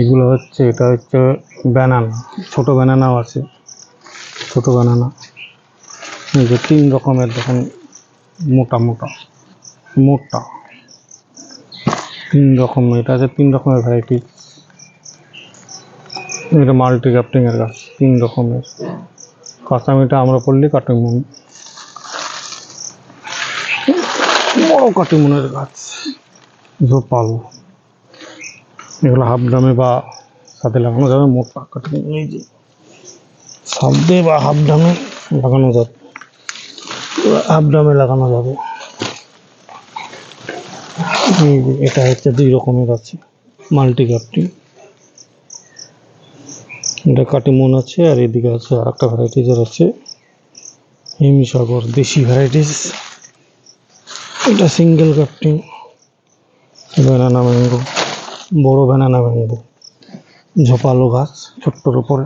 এগুলো হচ্ছে, এটা হচ্ছে ব্যানানা ছোট ব্যানানাও আছে। ছোট ব্যানানা যে তিন রকমের, দেখুন, মোটা মোটা। মোটা। তিন রকম, এটা আছে তিন রকমের ভ্যারাইটি এটা মাল্টি গ্রাফটিংয়ের গাছ, তিন রকমের। কাঁচামিটা আমরা পড়লি কাটিমুন বড় কাটিমুনের গাছ? ঝোপাল এগুলো হাফ দামে বা সাথে লাগানো যাবে মোটা কাটিং এই যে সাথে বা হাফ দামে লাগানো যাবে। হাফ দামে লাগানো যাবে। এই যে এটা হচ্ছে দুই রকমের আছে মাল্টি গ্রাফটিং এটা কাটিমন আছে আর এদিকে আছে আর একটা ভ্যারাইটিজের আছে। হিমসাগর দেশি ভ্যারাইটিস এটা সিঙ্গেল গ্রাফটিং ব্যানানা ম্যাঙ্গো বড় ব্যানানা ম্যাঙ্গো ঝোপালো গাছ, ছোট্টর উপরে।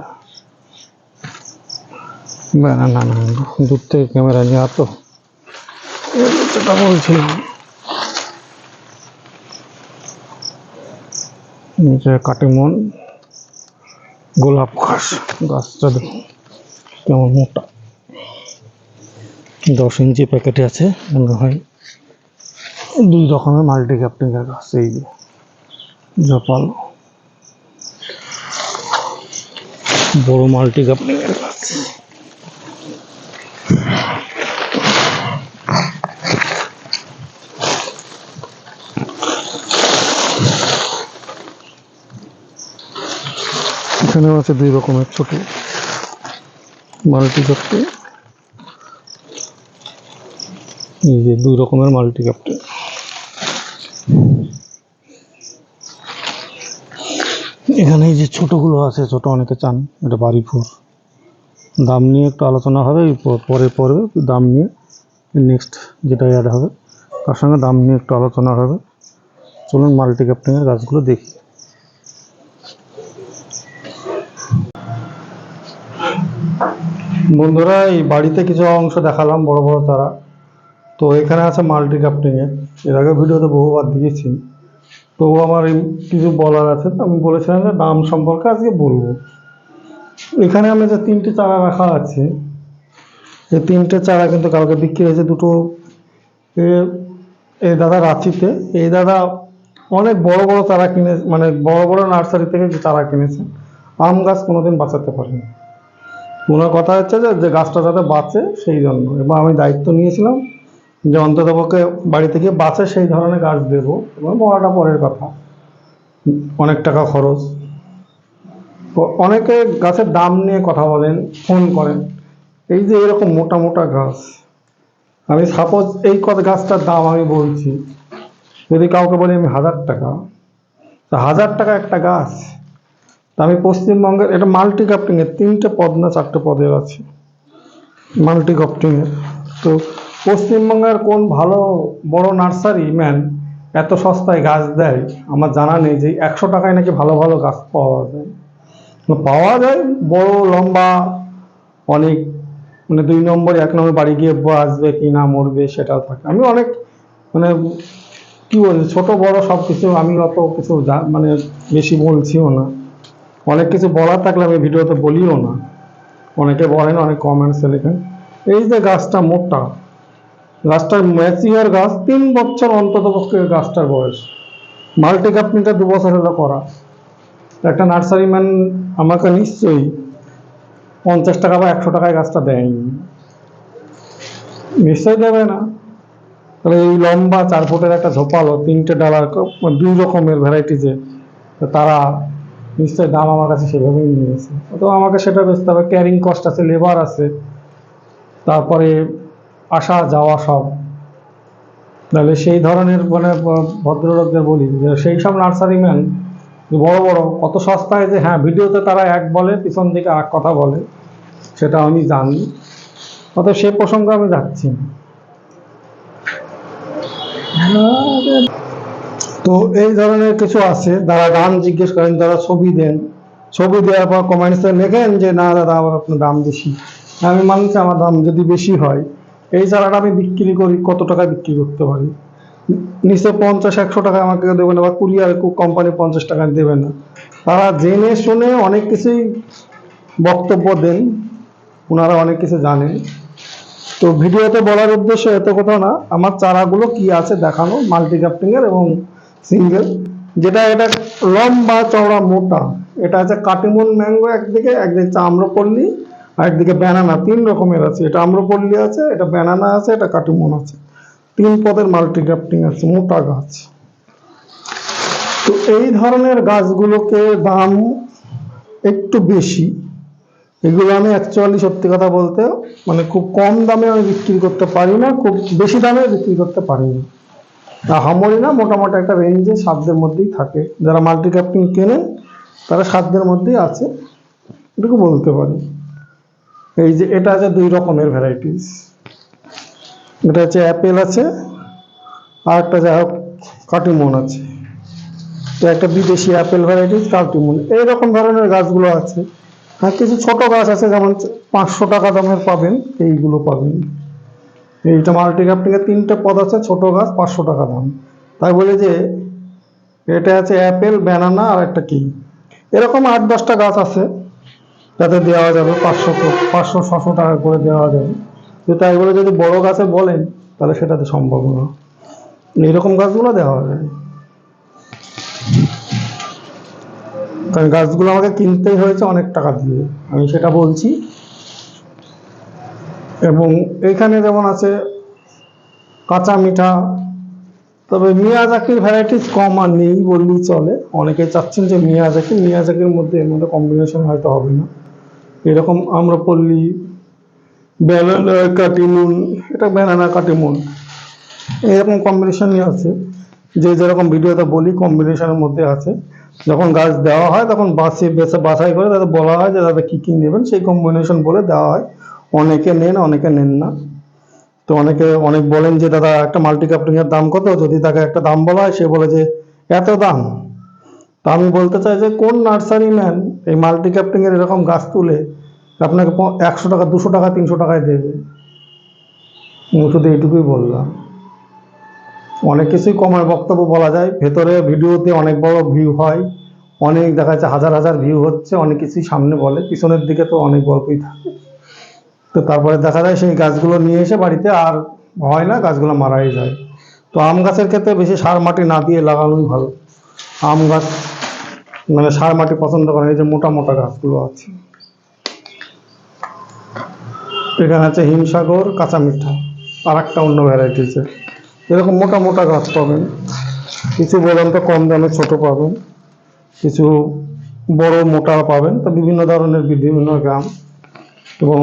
ব্যানানা ম্যাঙ্গো দূর থেকে ক্যামেরা নিয়ে তো। যেটা বলছিলাম নিচে কাটিমন গোলাপ ঘাস। গাছটা দেখুন কেমন মোটা। দশ ইঞ্চি প্যাকেটে আছে, মনে হয়। দুই রকমের মাল্টি ক্যাপ্টিংয়ের গাছ এই যে, জপাল। বড় মাল্টি ক্যাপ্টিংয়ের গাছ এখানেও আছে দুই রকমের ছোট মাল্টি ক্যাপ্টিং এই যে, দুই রকমের মাল্টি ক্যাপ্টিং এখানে এই যে ছোটগুলো আছে, ছোট অনেকে চান, এটা বাড়ি ফুল দাম নিয়ে একটু আলোচনা হবে পরে পরে দাম নিয়ে নেক্সট যেটা অ্যাড হবে, তার সঙ্গে দাম নিয়ে একটু আলোচনা হবে। চলুন মাল্টি ক্যাপ্টিংয়ের গাছগুলো দেখি। বন্ধুরা, এই বাড়িতে কিছু অংশ দেখালাম, বড় বড় চারা। তো এখানে আছে মাল্টি ক্যাপ্টিংয়ের এর আগে ভিডিওতে বহুবার দিয়েছি। তো আমার কিছু বলার আছে আমি বলেছিলাম যে দাম সম্পর্কে আজকে বলব। এখানে আমি যে তিনটে চারা রাখা আছে এই তিনটে চারা কিন্তু কালকে বিক্রি হয়েছে দুটো। এই দাদা রাঁচিতে এই দাদা অনেক বড় বড় চারা কিনে মানে বড় বড় নার্সারি থেকে যে চারা কিনেছে আম গাছ কোনোদিন বাঁচাতে পারেনি। ওনার কথা হচ্ছে যে গাছটা যাতে বাঁচে সেই জন্য। এবং আমি দায়িত্ব নিয়েছিলাম যে অন্ততপক্ষে বাড়ি থেকে বাঁচে সেই ধরনের গাছ দেবো এবং বড়াটা পরের কথা। অনেক টাকা খরচ। অনেকে গাছের দাম নিয়ে কথা বলেন, ফোন করেন। এই যে এরকম মোটা মোটা গাছ, আমি সাপোজ এই কত গাছটার দাম আমি বলছি, যদি কাউকে বলি আমি হাজার টাকা, তা হাজার টাকা একটা গাছ, তা আমি পশ্চিমবঙ্গের, এটা মাল্টি ক্রাফটিংয়ের তিনটে পদ না চারটে পদের আছে। মাল্টি ক্রাফটিংয়ের তো পশ্চিমবঙ্গের কোন ভালো, বড় নার্সারি ম্যান এত সস্তায় গাছ দেয়? আমার জানা নেই যে একশো টাকায় নাকি ভালো ভালো গাছ পাওয়া যায়। পাওয়া যায়, বড়, লম্বা, অনেক মানে দুই নম্বর, এক নম্বর বাড়ি গিয়ে আসবে, কি না মরবে সেটাও থাকে। আমি অনেক মানে কি বলছি ছোট, বড় সব কিছু, আমি অত কিছু মানে বেশি বলছিও না। অনেক কিছু বলার থাকলে আমি ভিডিওতে বলিও না। অনেকে বলেন, অনেক কমেন্টসে লেখেন। এই যে গাছটা মোটা গাছটার ম্যাচিওর গাছ, তিন বছর অন্তত পক্ষে গাছটার বয়স। মাল্টি কাপনিটা দু বছর হলো করা। একটা নার্সারি ম্যান আমাকে নিশ্চয়ই পঞ্চাশ টাকা বা একশো টাকায় গাছটা দেয়নি। নিশ্চয়ই দেবে না। তাহলে এই লম্বা চার ফুটের একটা ঝোপালো, তিনটে ডালার দুই রকমের ভ্যারাইটিজে তারা নিশ্চয়ই দাম আমার কাছে সেভাবেই নিয়েছে। তো আমাকে সেটা বেচতে হবে ক্যারিং কস্ট আছে লেবার আছে। তারপরে আসা, যাওয়া সব। তাহলে সেই ধরনের মানে ভদ্রলোকদের বলি যে, সেই সব নার্সারি ম্যান বড় বড়, কত সস্তায় যে হ্যাঁ ভিডিওতে তারা এক বলে, পিছন দিকে আর কথা বলে, সেটা আমি জানি। অত সে প্রসঙ্গে আমি যাচ্ছি। তো এই ধরনের কিছু আছে যারা দাম জিজ্ঞেস করেন যারা ছবি দেন। ছবি দেওয়ার পর কমেন্টসে লেখেন যে, না, দাদা, আমার আপনার দাম বেশি। আমি মানছি আমার দাম যদি বেশি হয় এই চারাটা আমি বিক্রি করি, কত টাকায় বিক্রি করতে পারি? নিশ্চয় পঞ্চাশ, একশো টাকা আমাকে দেবে না বা কুরিয়ার কোম্পানি পঞ্চাশ টাকা দেবে না। তারা জেনে শুনে অনেক কিছুই বক্তব্য দেন, ওনারা অনেক কিছু জানেন। তো ভিডিওতে বলার উদ্দেশ্য এত কথা না, আমার চারাগুলো কি আছে দেখানো মাল্টি এর এবং সিঙ্গেল, যেটা এটা লম্বা, চওড়া, মোটা। এটা আছে কাটিমুন ম্যাঙ্গো একদিকে একদিকে হচ্ছে আম্রপল্লী আর একদিকে ব্যানানা তিন রকমের আছে। এটা আম্রপল্লী আছে, এটা ব্যানানা আছে, এটা কাটিমুন আছে। তিন পদের মাল্টি গ্রাফটিং আছে, মোটা গাছ। তো এই ধরনের গাছগুলোকে দাম একটু বেশি। এগুলো আমি অ্যাকচুয়ালি সত্যি কথা বলতে মানে খুব কম দামে আমি বিক্রি করতে পারি না, খুব বেশি দামে বিক্রি করতে পারি না। তা হামরি না, মোটামুটি একটা রেঞ্জে সাধ্যের মধ্যেই থাকে। যারা মাল্টি ক্যাপ্টিং কেনেন, তারা সাধ্যের মধ্যেই আছে, এটুকু বলতে পারি। এই যে এটা আছে দুই রকমের ভ্যারাইটিস এটা হচ্ছে অ্যাপেল আছে, আর একটা যাই হোক কাটিমন আছে। একটা বিদেশি অ্যাপেল ভ্যারাইটিস কাটিমন এইরকম ধরনের গাছগুলো আছে। আর কিছু ছোট গাছ আছে, যেমন পাঁচশো টাকা দামের পাবেন, এইগুলো পাবেন। এইটা মাল্টি ক্যাপ্টিংয়ের তিনটে পদ আছে, ছোট গাছ, পাঁচশো টাকা দাম। তাই বলে যে এটা আছে অ্যাপেল ব্যানানা আর একটা কি এরকম আট দশটা গাছ আছে। যাতে দেওয়া যাবে পাঁচশো পাঁচশো, ছশো টাকা করে দেওয়া যাবে। তো তাই বলে যদি বড় গাছে বলেন, তাহলে সেটাতে সম্ভব না। এইরকম গাছগুলো দেওয়া যায় কারণ গাছগুলো আমাকে কিনতেই হয়েছে অনেক টাকা দিয়ে। আমি সেটা বলছি। এবং এখানে যেমন আছে কাঁচা মিঠা, তবে মিয়াজাকির ভ্যারাইটিস কম আর নেই বললেই চলে। অনেকে চাচ্ছেন যে মিয়াজাকি মিয়াজাকির মধ্যে এর মধ্যে কম্বিনেশন হয়তো হবে না। এরকম আম্রপল্লী, ব্যানানা কাটিমুন, এটা ব্যানানা, কাটিমুন। এরকম কম্বিনেশনই আছে। যে যেরকম ভিডিওতে বলি কম্বিনেশনের মধ্যে আছে। যখন গাছ দেওয়া হয়, তখন বাসে বেছে বাছাই করে তাদের বলা হয় যে তাদের কী কী নেবেন। সেই কম্বিনেশন বলে দেওয়া হয়। অনেকে নেন অনেকে নেন না। তো অনেকে, অনেক বলেন যে, দাদা, একটা মাল্টি এর দাম কত? যদি তাকে একটা দাম বলা হয়, সে বলে যে, এত দাম। আমি বলতে চাই যে কোন নার্সারি ম্যান এই মাল্টি এর এরকম গাছ তুলে আপনাকে একশো টাকা, দুশো টাকা, তিনশো টাকায় দেবে? শুধু এইটুকুই বললাম। অনেক কিছুই কমের বক্তব্য বলা যায়। ভেতরে ভিডিওতে অনেক বড় ভিউ হয়। অনেক দেখা যাচ্ছে হাজার হাজার ভিউ হচ্ছে, অনেক কিছুই সামনে বলে। পিছনের দিকে তো অনেক গল্পই থাকে। তো তারপরে দেখা যায় সেই গাছগুলো নিয়ে এসে বাড়িতে আর হয় না, গাছগুলো মারাই যায়। তো আম গাছের ক্ষেত্রে বেশি সার মাটি না দিয়ে লাগানোই ভালো। আম গাছ মানে সার মাটি পছন্দ করে এই যে মোটা মোটা গাছগুলো আছে। এখানে আছে হিমসাগর, কাঁচা মিঠা, আর একটা অন্য ভ্যারাইটিসের এরকম মোটা মোটা গাছ পাবেন। কিছু তো কম দামে ছোট পাবেন। কিছু বড় মোটা পাবেন। তো বিভিন্ন ধরনের বিভিন্ন গ্রাম। এবং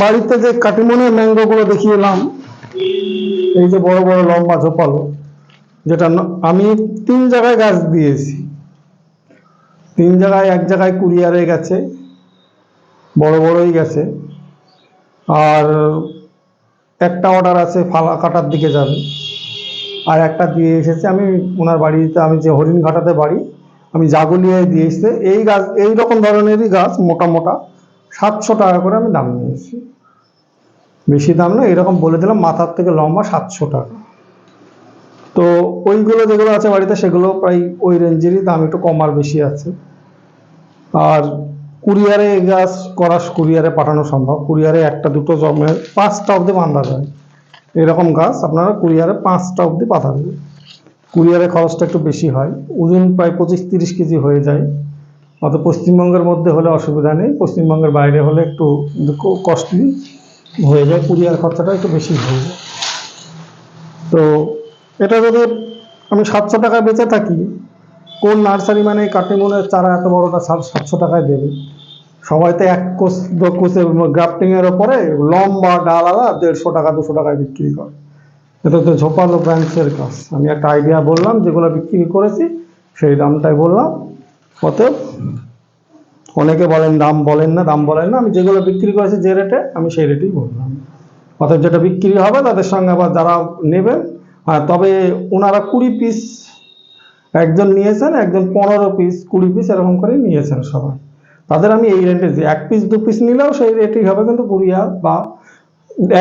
বাড়িতে যে কাটিমনের ম্যাঙ্গোগুলো দেখিয়ে এলাম, এই যে বড় বড় লম্বা ঝোপালো যেটা আমি তিন জায়গায় গাছ দিয়েছি। তিন জায়গায় এক জায়গায় কুরিয়ারে গেছে, বড় বড়ই গেছে। আর একটা অর্ডার আছে ফালা কাটার দিকে যাবে। আর একটা দিয়ে এসেছে, আমি ওনার বাড়িতে, আমি যে হরিণ ঘাটাতে বাড়ি, আমি জাগুলিয়ায় দিয়ে এসেছে। এই গাছ, এই রকম ধরনেরই গাছ মোটা মোটা, সাতশো টাকা করে আমি দাম নিয়েছি। বেশি দাম না এরকম বলে দিলাম, মাথার থেকে লম্বা সাতশো টাকা। তো ওইগুলো যেগুলো আছে বাড়িতে সেগুলো প্রায় ওই রেঞ্জেরই দাম একটু কম আর বেশি আছে। আর কুরিয়ারে গাছ করা কুরিয়ারে পাঠানো সম্ভব। কুরিয়ারে একটা, দুটো জমে পাঁচটা অবধি বান্ধা যায়। এরকম গাছ আপনারা কুরিয়ারে পাঁচটা অবধি পাঠাবেন কুরিয়ারে খরচটা একটু বেশি হয়। ওজন প্রায় পঁচিশ তিরিশ কেজি হয়ে যায়। অত পশ্চিমবঙ্গের মধ্যে হলে অসুবিধা নেই। পশ্চিমবঙ্গের বাইরে হলে একটু কস্টলি হয়ে যায়। কুরিয়ার খরচাটা একটু বেশি হয়ে যায়। তো এটা যদি আমি সাতশো টাকায় বেঁচে থাকি, কোন নার্সারি মানে কাটিমনের চারা এত বড়টা সাত- সাতশো টাকায় দেবে? সবাই তো এক কোষ, দু কোষে গ্রাফটিংয়ের ওপরে লম্বা ডাল আলা দেড়শো টাকা, দুশো টাকায় বিক্রি করে। এটা তো ঝোপালো ব্রাঞ্চের কাজ। আমি একটা আইডিয়া বললাম, যেগুলো বিক্রি করেছি, সেই দামটাই বললাম। অতএব অনেকে বলেন, দাম বলেন না, দাম বলেন না। আমি যেগুলো বিক্রি করেছি যে রেটে আমি সেই রেটেই বললাম। অতএব যেটা বিক্রি হবে, তাদের সঙ্গে আবার যারা নেবেন তবে ওনারা কুড়ি পিস একজন নিয়েছেন, একজন পনেরো পিস কুড়ি পিস এরকম করে নিয়েছেন সবাই। তাদের আমি এই রেটে দিই। এক পিস দু পিস নিলেও সেই রেটেই হবে, কিন্তু কুরিয়ার বা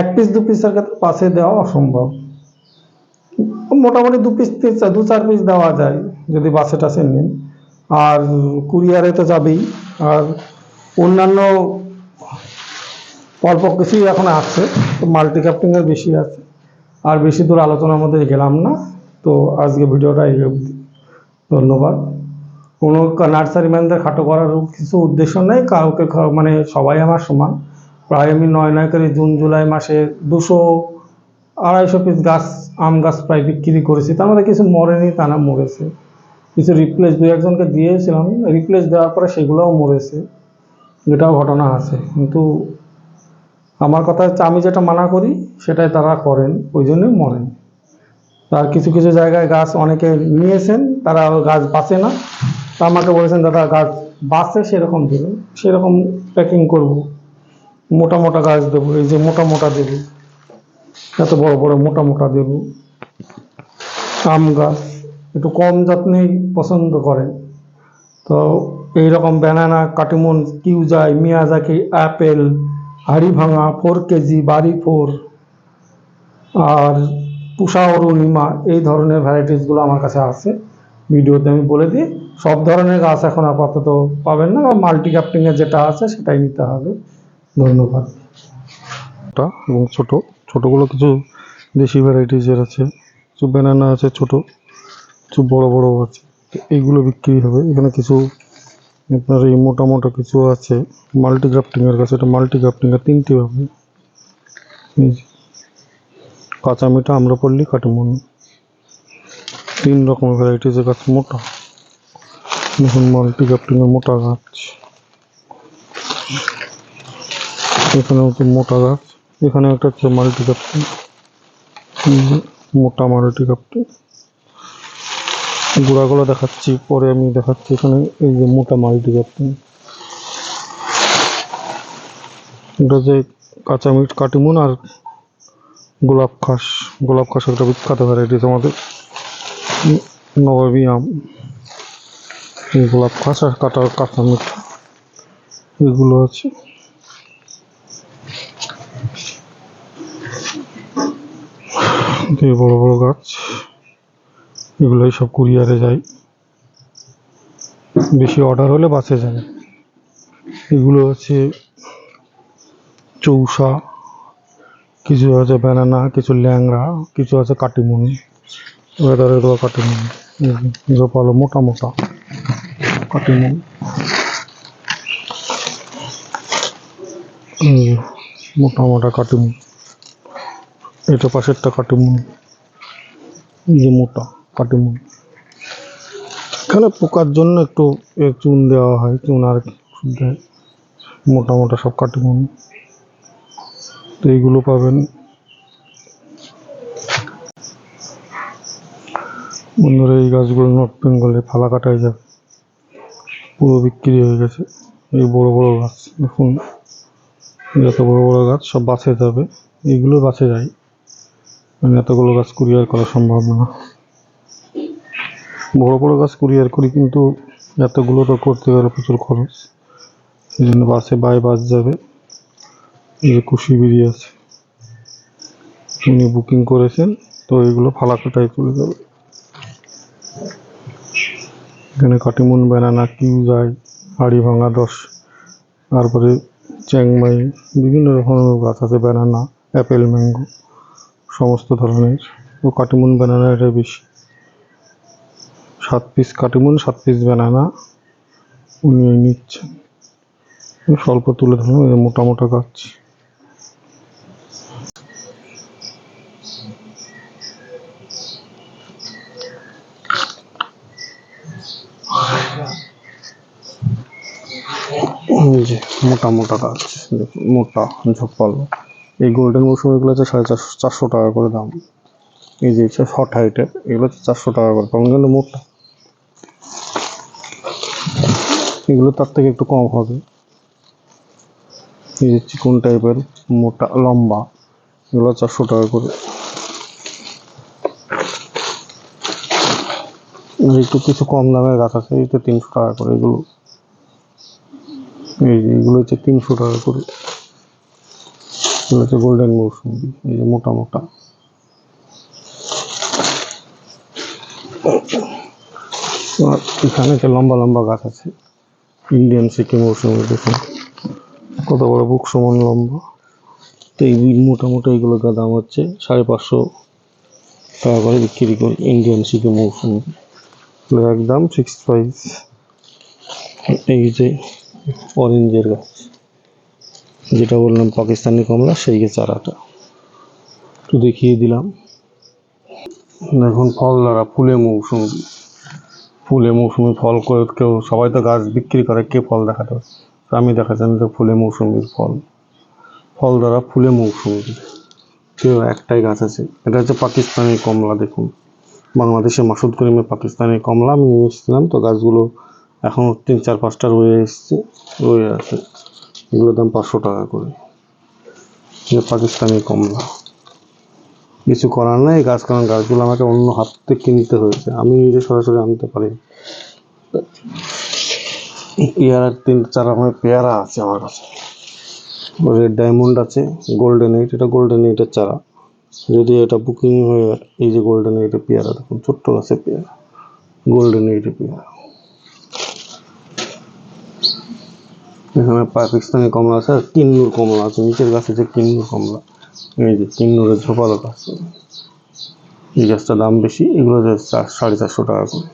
এক পিস দু পিসের ক্ষেত্রে পাশে দেওয়া অসম্ভব। মোটামুটি দু পিস দু চার পিস দেওয়া যায়, যদি বাসে টাসে নেন। আর কুরিয়ারে তো যাবেই। আর অন্যান্য অল্প কিছুই এখন আছে মাল্টি ক্যাপ্টিংয়ের বেশি আছে। আর বেশি দূর আলোচনার মধ্যে গেলাম না। তো আজকে ভিডিওটা এই ধন্যবাদ। কোনো নার্সারি ম্যানদের খাটো করার কিছু উদ্দেশ্য নেই? কাউকে মানে সবাই আমার সমান। প্রায় আমি নয় নয় করে জুন, জুলাই মাসে দুশো আড়াইশো পিস গাছ, আম গাছ প্রায় বিক্রি করেছি। তার মধ্যে কিছু মরেনি, তা না, মরেছে। কিছু রিপ্লেস দু একজনকে দিয়েছিলাম। রিপ্লেস দেওয়ার পরে সেগুলোও মরেছে। এটাও ঘটনা আছে। কিন্তু আমার কথা হচ্ছে আমি যেটা মানা করি সেটাই তারা করেন, ওই জন্যই মরেন। আর কিছু কিছু জায়গায় গাছ অনেকে নিয়েছেন, তারা গাছ বাঁচে না। তা আমাকে বলেছেন, দাদা, গাছ বাঁচে সেরকম দেবেন সেরকম প্যাকিং করব। মোটা মোটা গাছ দেবো, এই যে মোটা মোটা দেবো। এত বড় বড় মোটা মোটা দেবো। আম গাছ, একটু কম যত্নেই পছন্দ করেন। তো এইরকম ব্যানানা কাটিমন কিউজাই মিয়াজাকি অ্যাপেল হাড়ি ভাঙা ফোর কেজি বাড়ি ফোর আর পুষা অরুণিমা এই ধরনের ভ্যারাইটিসগুলো আমার কাছে আছে। ভিডিওতে আমি বলে দিই, সব ধরনের গাছ এখন আপাতত পাবেন না মাল্টি ক্যাপ্টিংয়ের যেটা আছে সেটাই নিতে হবে। ধন্যবাদ। এবং ছোটো, ছোটোগুলো কিছু দেশি ভ্যারাইটিসের আছে, কিছু ব্যানানা আছে ছোট, কিছু বড় বড় আছে এইগুলো বিক্রি হবে। এখানে কিছু আপনার এই মোটা মোটা কিছু আছে মাল্টি গ্রাফটিংয়ের কাছে এটা মাল্টি গ্রাফটিংয়ের তিনটি হবে। কাঁচা মিঠা আম্রপল্লী কাটিমন তিন রকমের ভ্যারাইটিসের গাছ মোটা। দেখুন মাল্টি গ্রাফটিংয়ের মোটা গাছ। এখানে হচ্ছে মোটা গাছ। এখানে একটা হচ্ছে মাল্টি কাপটি মোটা মাল্টি কাপটি গোড়াগুলো দেখাচ্ছি, পরে আমি দেখাচ্ছি এখানে এই যে মোটা মাল্টি কাপটি এটা যে কাঁচা মিট কাটিমুন আর গোলাপ খাস গোলাপ খাস একটা বিখ্যাত ভ্যারাইটিস আমাদের উম, নবাবী আম। গোলাপ খাস আর কাটা কাঁচা মিট এগুলো আছে। বড় বড় গাছ। এগুলোই সব কুরিয়ারে যায়। বেশি অর্ডার হলে বাসে যায়। এগুলো আছে চৌসা। কিছু আছে ব্যানানা কিছু ল্যাংড়া, কিছু আছে কাটিমুনি। ওয়েদারে দেওয়া কাটিমুনি। এগুলো পালো মোটা মোটা কাটিমুনি। মোটা মোটা কাটিমুনি। এটা পাশেরটা কাটিমুন। যে মোটা কাটিমুন। এখানে পোকার জন্য একটু চুন দেওয়া হয়, চুন আর মোটা মোটা সব কাটিমুন। তো এইগুলো পাবেন। বন্ধুরা, এই গাছগুলো নর্থ বেঙ্গলে ফালা কাটায় যাবে পুরো বিক্রি হয়ে গেছে। এই বড় বড় গাছ, দেখুন। যত বড় বড় গাছ, সব বাসে যাবে। এইগুলো বাসে যায়। মানে এতগুলো গাছ কুরিয়ার করা সম্ভব না। বড় বড় গাছ কুরিয়ার করি, কিন্তু এতগুলো তো করতে গেলে প্রচুর খরচ। সেই জন্য বাসে বাই বাস যাবে। যে কুশি আছে উনি বুকিং করেছেন, তো এগুলো ফালাকাটায় চলে যাবে এখানে কাটিমুন, বেনানা কিউ যায় হাড়ি ভাঙা দশ তারপরে চ্যাংমাই, বিভিন্ন রকমের গাছ আছে ব্যানানা অ্যাপেল, ম্যাঙ্গো, সমস্ত ধরনের। তো কাটিমুন ব্যানানা এটা বেশি। সাত পিস কাটিমুন, সাত পিস ব্যানানা উনি নিচ্ছেন। স্বল্প তুলে ধরুন মোটা মোটা গাছ এই যে মোটা মোটা গাছ মোটা, ঝোপালো। এই গোল্ডেন মৌসুম এগুলো হচ্ছে সাড়ে চারশো চারশো টাকা করে দাম। এই যে শর্ট হাইটের এগুলো হচ্ছে চারশো টাকা করে কারণ কিন্তু মোটা। এগুলো তার থেকে একটু কম হবে। এই যে চিকন টাইপের মোটা, লম্বা, এগুলো চারশো টাকা করে। একটু কিছু কম দামের গাছ আছে, এই তো তিনশো টাকা করে এগুলো। এই যে এগুলো হচ্ছে তিনশো টাকা করে এগুলো হচ্ছে গোল্ডেন মৌসুমি, এই যে মোটা মোটা। এখানে লম্বা লম্বা গাছ আছে, ইন্ডিয়ান সিকিম মৌসুমি দেখুন কত বড় বুক সমান লম্বা। তো এই মোটামুটি এইগুলোর দাম হচ্ছে সাড়ে পাঁচশো টাকা করে বিক্রি করি ইন্ডিয়ান সিকিম মৌসুমি। একদম ফিক্সড প্রাইস এই যে অরেঞ্জের গাছ। যেটা বললাম, পাকিস্তানি কমলা, সেই চারাটা। একটু দেখিয়ে দিলাম। এখন ফল দ্বারা ফুলে মৌসুমি। ফুলে মৌসুমি ফল কেউ, সবাই তো গাছ বিক্রি করে, কে ফল দেখাতে আমি দেখাচ্ছি তো ফুলে মৌসুমির ফল। ফল দ্বারা ফুলে মৌসুমি কেউ একটাই গাছ আছে। এটা হচ্ছে পাকিস্তানি কমলা, দেখুন। বাংলাদেশে মাসুদ করিমে পাকিস্তানি কমলা, আমি নিয়ে এসেছিলাম, তো গাছগুলো এখন তিন চার পাঁচটা রয়ে এসছে রয়ে আছে। এগুলোর দাম পাঁচশো টাকা করে। পাকিস্তানি কমলা। কিছু করার নেই, গাছ কারণ গাছগুলো আমাকে অন্য হাত থেকে কিনতে হয়েছে। আমি নিজে সরাসরি আনতে পারি। পেয়ারার তিন চার রকমের পেয়ারা আছে আমার কাছে। রেড ডায়মন্ড আছে, গোল্ডেন এইট, এটা গোল্ডেন এইটের চারা। যদি এটা বুকিং হয়ে, এই যে গোল্ডেন এইটের পেয়ারা, দেখুন ছোট্ট গাছের পেয়ারা। গোল্ডেন এইটের পেয়ারা। এখানে পাকিস্তানি কমলা আছে, আর কিন্নুর কমলা আছে, নিচের গাছে যে কিন্নুর কমলা, এই যে কিন্নুরের ঝোপালো গাছ। এই গাছটার দাম বেশি, এগুলো যে সাড়ে চারশো টাকা করে।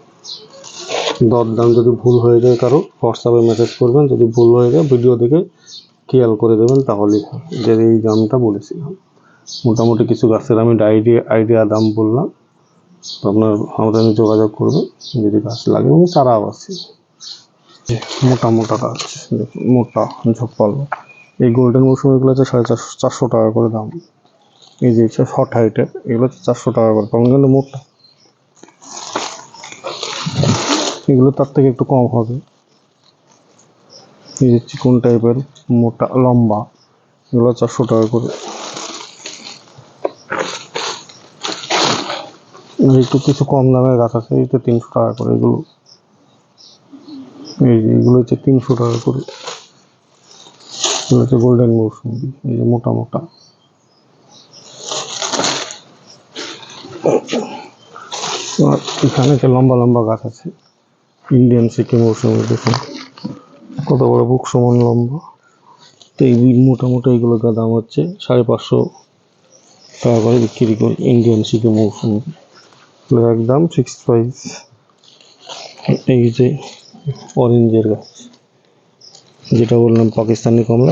দর দাম যদি ভুল হয়ে যায় কারও হোয়াটসঅ্যাপে মেসেজ করবেন, যদি ভুল হয়ে যায় ভিডিও দেখে খেয়াল করে দেবেন তাহলেই যে এই দামটা বলেছিলাম। মোটামুটি কিছু গাছের আমি আইডিয়া আইডিয়া দাম বললাম। তো আপনার আমাদের যোগাযোগ করবেন, যদি গাছ লাগে, এবং চারাও আছে। মোটা মোটা গাছ মোটা ঝোপালো। এই গোল্ডেন মৌসুমিগুলো হচ্ছে সাড়ে চারশো চারশো টাকা করে দাম। এই যে শর্ট হাইটের এগুলো হচ্ছে চারশো টাকা করে কারণ কিন্তু মোটা। এগুলো তার থেকে একটু কম হবে। এই যে চিকন টাইপের মোটা, লম্বা, এগুলো চারশো টাকা করে। একটু কিছু কম দামের গাছ আছে, এই তো তিনশো টাকা করে এগুলো। এই যে, এগুলো হচ্ছে তিনশো টাকা করে। এগুলো হচ্ছে গোল্ডেন মৌসুমি, এই যে মোটা মোটা। এখানে যে লম্বা লম্বা গাছ আছে। ইন্ডিয়ান সিকিম মৌসুমি দেখুন। কত বড় বুক সমান লম্বা। তো এই মোটামুটি এইগুলোর দাম হচ্ছে সাড়ে পাঁচশো টাকা করে বিক্রি করি ইন্ডিয়ান সিকিম মৌসুমি। একদম ফিক্সড প্রাইস এই যে অরেঞ্জের গাছ। যেটা বললাম পাকিস্তানি কমলা।